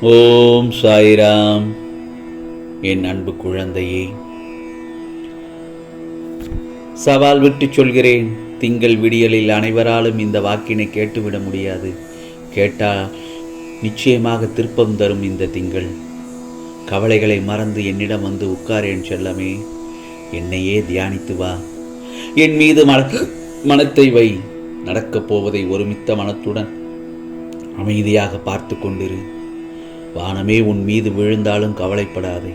ஓம் சாய்ராம். என் அன்பு குழந்தையே சவால் விட்டு சொல்கிறேன். திங்கள் விடியலில் அனைவராலும் இந்த வாக்கினை கேட்டுவிட முடியாது. கேட்டால் நிச்சயமாக திருப்பம் தரும் இந்த திங்கள். கவலைகளை மறந்து என்னிடம் வந்து உட்காரேன் செல்லமே. என்னையே தியானித்து வா. என் மீது மன மனத்தை வை. நடக்கப் போவதை ஒருமித்த மனத்துடன் அமைதியாக பார்த்து கொண்டிரு. வானமே உன் மீது விழுந்தாலும் கவலைப்படாதே.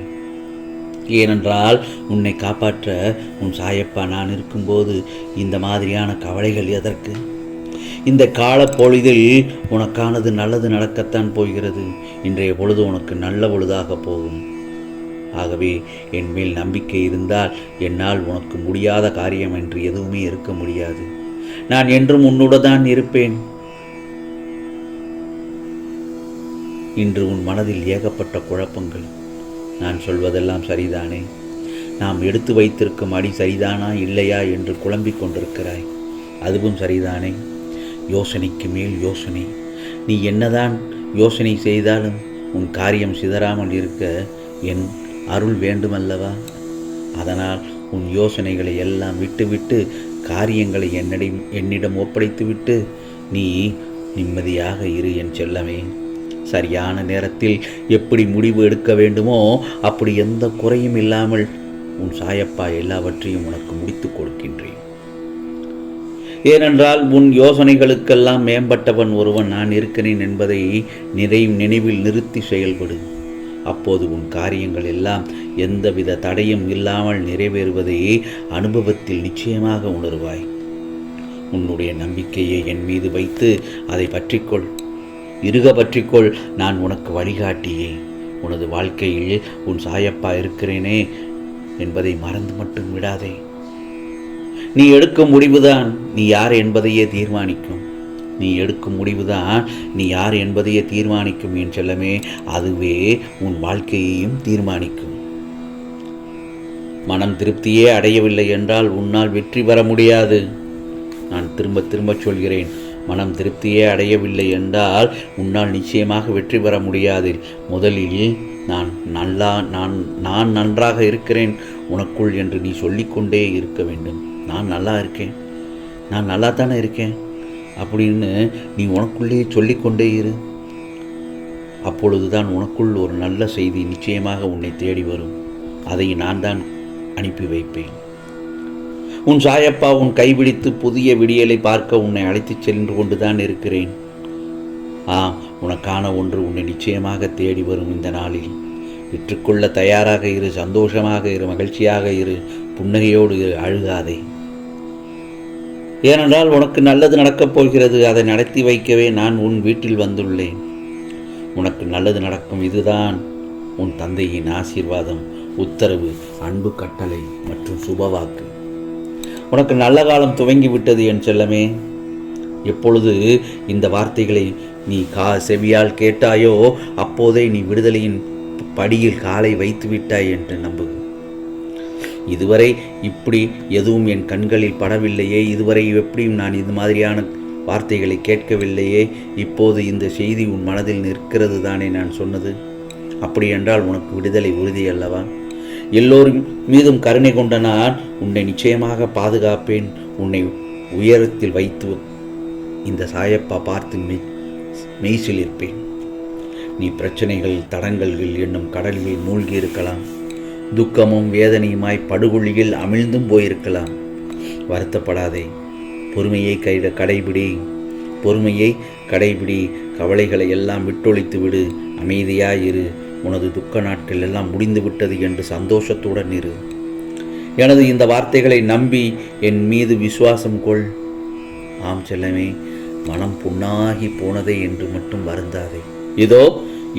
ஏனென்றால் உன்னை காப்பாற்ற உன் சாயப்பா நான் இருக்கும்போது இந்த மாதிரியான கவலைகள் எதற்கு? இந்த காலப்பொழுதில் உனக்கானது நல்லது நடக்கத்தான் போகிறது. இன்றைய பொழுது உனக்கு நல்ல பொழுதாக போகும். ஆகவே என் மேல் நம்பிக்கை இருந்தால் என்னால் உனக்கு முடியாத காரியம் என்று எதுவுமே இருக்க முடியாது. நான் என்றும் உன்னுடன் தான் இருப்பேன். இன்று உன் மனதில் ஏகப்பட்ட குழப்பங்கள். நான் சொல்வதெல்லாம் சரிதானே? நாம் எடுத்து வைத்திருக்கும் அடி சரிதானா இல்லையா என்று குழம்பிக் கொண்டிருக்கிறாய். அதுவும் சரிதானே? யோசனைக்கு மேல் யோசனை. நீ என்னதான் யோசனை செய்தாலும் உன் காரியம் சிதறாமல் இருக்க என் அருள் வேண்டுமல்லவா? அதனால் உன் யோசனைகளை எல்லாம் விட்டுவிட்டு காரியங்களை என்னிடம் என்னிடம் ஒப்படைத்துவிட்டு நீ நிம்மதியாக இரு என் செல்லமே. சரியான நேரத்தில் எப்படி முடிவு எடுக்க வேண்டுமோ அப்படி எந்த குறையும் இல்லாமல் உன் சாயப்பா எல்லாவற்றையும் உனக்கு முடித்துக் கொடுக்கின்றேன். ஏனென்றால் உன் யோசனைகளுக்கெல்லாம் மேம்பட்டவன் ஒருவன் நான் இருக்கிறேன் என்பதை நிறையும் நினைவில் நிறுத்தி செயல்படு. அப்போது உன் காரியங்கள் எல்லாம் எந்தவித தடையும் இல்லாமல் நிறைவேறுவதை அனுபவத்தில் நிச்சயமாக உணர்வாய். உன்னுடைய நம்பிக்கையை என் மீது வைத்து அதை பற்றிக்கொள். இருக பற்றிக்கொள் நான் உனக்கு வழிகாட்டியே. உனது வாழ்க்கையில் உன் சாயப்பா இருக்கிறேனே என்பதை மறந்து மட்டும் விடாதே. நீ எடுக்கும் முடிவுதான் நீ யார் என்பதையே தீர்மானிக்கும். நீ எடுக்கும் முடிவுதான் நீ யார் என்பதையே தீர்மானிக்கும் என் செல்லமே அதுவே உன் வாழ்க்கையையும் தீர்மானிக்கும். மனம் திருப்தியே அடையவில்லை என்றால் உன்னால் வெற்றி பெற முடியாது. நான் திரும்ப திரும்ப சொல்கிறேன் மனம் திருப்தியே அடையவில்லை என்றால் உன்னால் நிச்சயமாக வெற்றி பெற முடியாது. முதலில் நான் நல்லா நான் நான் நன்றாக இருக்கிறேன் உனக்குள் என்று நீ சொல்லிக்கொண்டே இருக்க வேண்டும். நான் நல்லா இருக்கேன். நான் நல்லா தானே இருக்கேன்? அப்படின்னு நீ உனக்குள்ளே சொல்லிக்கொண்டே இரு. அப்பொழுதுதான் உனக்குள் ஒரு நல்ல செய்தி நிச்சயமாக உன்னை தேடி வரும். அதை நான் தான் அனுப்பி வைப்பேன். உன் சாயப்பா உன் கைபிடித்து புதிய விடியலை பார்க்க உன்னை அழைத்துச் சென்று கொண்டுதான் இருக்கிறேன். ஆம் உனக்கான ஒன்று உன்னை நிச்சயமாக தேடி வரும் இந்த நாளில். விற்றுக்கொள்ள தயாராக இரு சந்தோஷமாக இரு மகிழ்ச்சியாக இரு புன்னகையோடு இரு அழுகாதே. ஏனென்றால் உனக்கு நல்லது நடக்கப் போகிறது அதை நடத்தி வைக்கவே நான் உன் வீட்டில் வந்துள்ளேன். உனக்கு நல்லது நடக்கும் இதுதான் உன் தந்தையின் ஆசீர்வாதம் உத்தரவு அன்பு கட்டளை மற்றும் சுபவாக்கு. உனக்கு நல்ல காலம் துவங்கி விட்டது என் செல்லமே. எப்பொழுது இந்த வார்த்தைகளை நீ கா செவியால் கேட்டாயோ அப்போதே நீ விடுதலையின் படியில் காலை வைத்து விட்டாய் என்று நம்பு. இதுவரை இப்படி எதுவும் என் கண்களில் படவில்லையே. இதுவரை எப்படியும் நான் இது மாதிரியான வார்த்தைகளை கேட்கவில்லையே. இப்போது இந்த செய்தி உன் மனதில் நிற்கிறது தானே நான் சொன்னது. அப்படி என்றால் உனக்கு விடுதலை உறுதி அல்லவா எல்லோரும் மீதும் கருணை கொண்ட நான் உன்னை நிச்சயமாக பாதுகாப்பேன். உன்னை உயரத்தில் வைத்து இந்த சாயப்பா பார்த்து மெய் மெய்சில் இருப்பேன் நீ பிரச்சனைகள் தடங்கல்கள் என்னும் கடலில் மூழ்கி இருக்கலாம் துக்கமும் வேதனையுமாய் படுகொழியில் அமிழ்ந்தும் போயிருக்கலாம். வருத்தப்படாதே பொறுமையை கைட கடைபிடி. பொறுமையை கடைபிடி. கவலைகளை எல்லாம் விட்டொழித்து விடு அமைதியாயிரு. உனது துக்க நாட்கள் எல்லாம் முடிந்துவிட்டது என்று சந்தோஷத்துடன் இரு. எனது இந்த வார்த்தைகளை நம்பி என் மீது விசுவாசம் கொள். ஆம் செல்லமே மனம் புண்ணாகி போனதே என்று மட்டும் வருந்தாதே. இதோ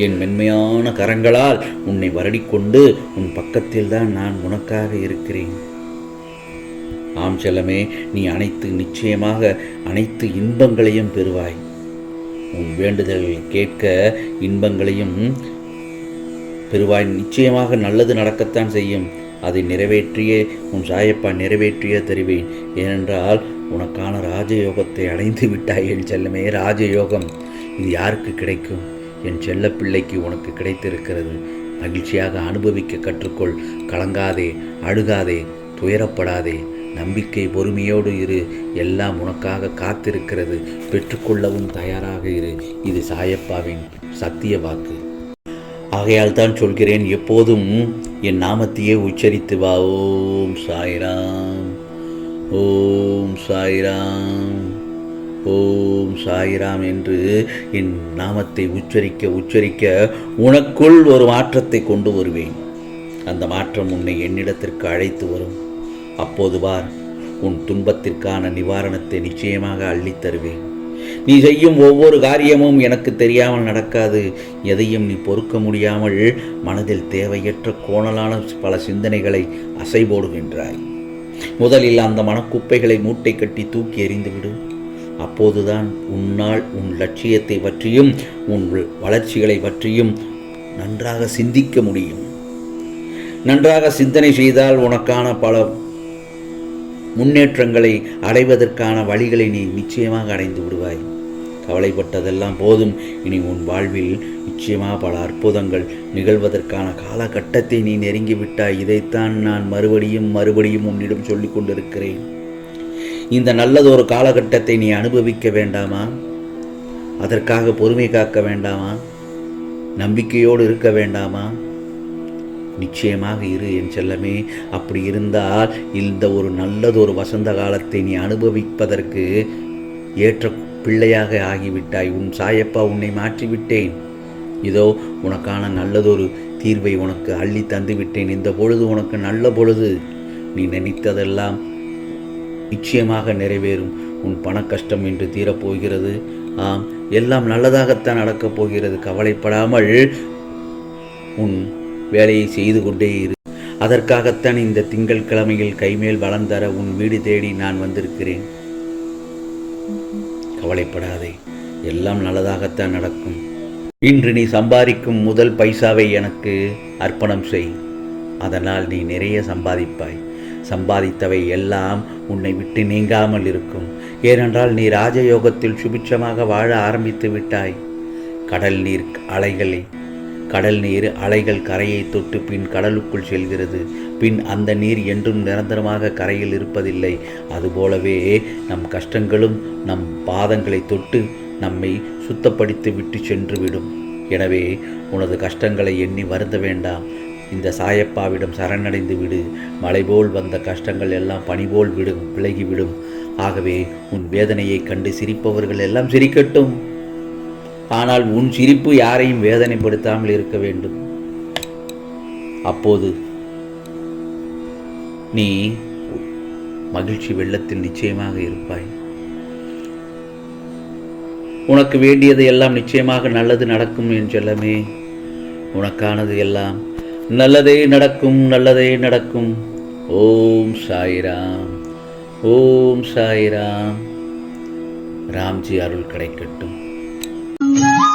என் மென்மையான கரங்களால் உன்னை வருடிக்கொண்டு உன் பக்கத்தில் தான் நான் உனக்காக இருக்கிறேன். ஆம் செல்லமே நீ அனைத்து நிச்சயமாக அனைத்து இன்பங்களையும் பெறுவாய். உன் வேண்டுதல்களை கேட்க இன்பங்களையும் பெறுவாய். நிச்சயமாக நல்லது நடக்கத்தான் செய்யும். அதை நிறைவேற்றியே உன் சாயப்பா நிறைவேற்றியே தருவேன். ஏனென்றால் உனக்கான ராஜயோகத்தை அடைந்து விட்டாய் என் செல்லமே. ராஜயோகம் இது யாருக்கு கிடைக்கும்? என் செல்ல பிள்ளைக்கு உனக்கு கிடைத்திருக்கிறது. மகிழ்ச்சியாக அனுபவிக்க கற்றுக்கொள். கலங்காதே அழுகாதே துயரப்படாதே. நம்பிக்கை பொறுமையோடு இரு. எல்லாம் உனக்காக காத்திருக்கிறது. பெற்றுக்கொள்ளவும் தயாராக இரு. இது சாயப்பாவின் சத்திய வாக்கு. ஆகையால் தான் சொல்கிறேன் எப்போதும் என் நாமத்தையே உச்சரித்து வா. ஓம் சாய்ராம். ஓம் சாய்ராம். ஓம் சாய்ராம் என்று என் நாமத்தை உச்சரிக்க உச்சரிக்க உனக்குள் ஒரு மாற்றத்தை கொண்டு வருவேன். அந்த மாற்றம் உன்னை என்னிடத்திற்கு அழைத்து வரும். அப்போது வார் உன் துன்பத்திற்கான நிவாரணத்தை நிச்சயமாக அள்ளித் தருவேன். நீ செய்யும் ஒவ்வொரு காரியமும் எனக்கு தெரியாமல் நடக்காது. எதையும் நீ பொறுக்க முடியாமல் மனதில் தேவையற்ற கோணலான பல சிந்தனைகளை அசைபோடுகின்றாய். முதலில் அந்த மனக்குப்பைகளை மூட்டை கட்டி தூக்கி எறிந்துவிடு. அப்போதுதான் உன்னால் உன் லட்சியத்தை பற்றியும் உன் வளர்ச்சிகளை பற்றியும் நன்றாக சிந்திக்க முடியும். நன்றாக சிந்தனை செய்தால் உனக்கான பல முன்னேற்றங்களை அடைவதற்கான வழிகளை நீ நிச்சயமாக அடைந்து விடுவாய். கவலைப்பட்டதெல்லாம் போதும். இனி உன் வாழ்வில் நிச்சயமாக பல அற்புதங்கள் நிகழ்வதற்கான காலகட்டத்தை நீ நெருங்கிவிட்டாய் இதைத்தான் நான் மறுபடியும் மறுபடியும் உன்னிடம் சொல்லிக் கொண்டிருக்கிறேன். இந்த நல்லதொரு காலகட்டத்தை நீ அனுபவிக்க வேண்டாமா? அதற்காக பொறுமை காக்க வேண்டாமா? நம்பிக்கையோடு இருக்க வேண்டாமா? நிச்சயமாக இரு என் செல்லமே அப்படி இருந்தால் இந்த ஒரு நல்லதொரு வசந்த காலத்தை நீ அனுபவிப்பதற்கு ஏற்ற பிள்ளையாக ஆகிவிட்டாய். உன் சாயப்பா உன்னை மாற்றிவிட்டேன். இதோ உனக்கான நல்லதொரு தீர்வை உனக்கு அள்ளி தந்துவிட்டேன். இந்த பொழுது உனக்கு நல்ல பொழுது. நீ நினைத்ததெல்லாம் நிச்சயமாக நிறைவேறும். உன் பண கஷ்டம் என்று தீரப்போகிறது. ஆம் எல்லாம் நல்லதாகத்தான் நடக்கப் போகிறது. கவலைப்படாமல் உன் வேலையை செய்து கொண்டே இரு. அதற்காகத்தான் இந்த திங்கள் கிழமையில் கைமேல் வளம் தர உன் வீடு தேடி நான் வந்திருக்கிறேன். கவலைப்படாதே எல்லாம் நல்லதாகத்தான் நடக்கும். இன்று நீ சம்பாதிக்கும் முதல் பைசாவை எனக்கு அர்ப்பணம் செய். அதனால் நீ நிறைய சம்பாதிப்பாய். சம்பாதித்தவை எல்லாம் உன்னை விட்டு நீங்காமல் இருக்கும். ஏனென்றால் நீ ராஜயோகத்தில் சுபிட்சமாக வாழ ஆரம்பித்து விட்டாய். கடல் நீர் அலைகளை கடல் நீர் அலைகள் கரையை தொட்டு பின் கடலுக்குள் செல்கிறது. பின் அந்த நீர் என்றும் நிரந்தரமாக கரையில் இருப்பதில்லை. அதுபோலவே நம் கஷ்டங்களும் நம் பாதங்களை தொட்டு நம்மை சுத்தப்படுத்தி விட்டு சென்றுவிடும். எனவே உனது கஷ்டங்களை எண்ணி வருந்த வேண்டாம். இந்த சாயப்பாவிடம் சரணடைந்து விடு. மலைபோல் வந்த கஷ்டங்கள் எல்லாம் பனிபோல் விடும் விலகிவிடும். ஆகவே உன் வேதனையை கண்டு சிரிப்பவர்கள் எல்லாம் சிரிக்கட்டும். ஆனால் உன் சிரிப்பு யாரையும் வேதனைப்படுத்தாமல் இருக்க வேண்டும். அப்போது நீ மகிழ்ச்சி வெள்ளத்தில் நிச்சயமாக இருப்பாய். உனக்கு வேண்டியது எல்லாம் நிச்சயமாக நல்லது நடக்கும் என் செல்லமே. உனக்கானது எல்லாம் நல்லதே நடக்கும் நல்லதே நடக்கும். ஓம் சாய்ராம் ஓம் சாய்ராம். ராம்ஜி அருள் கிடைக்கட்டும். Thank.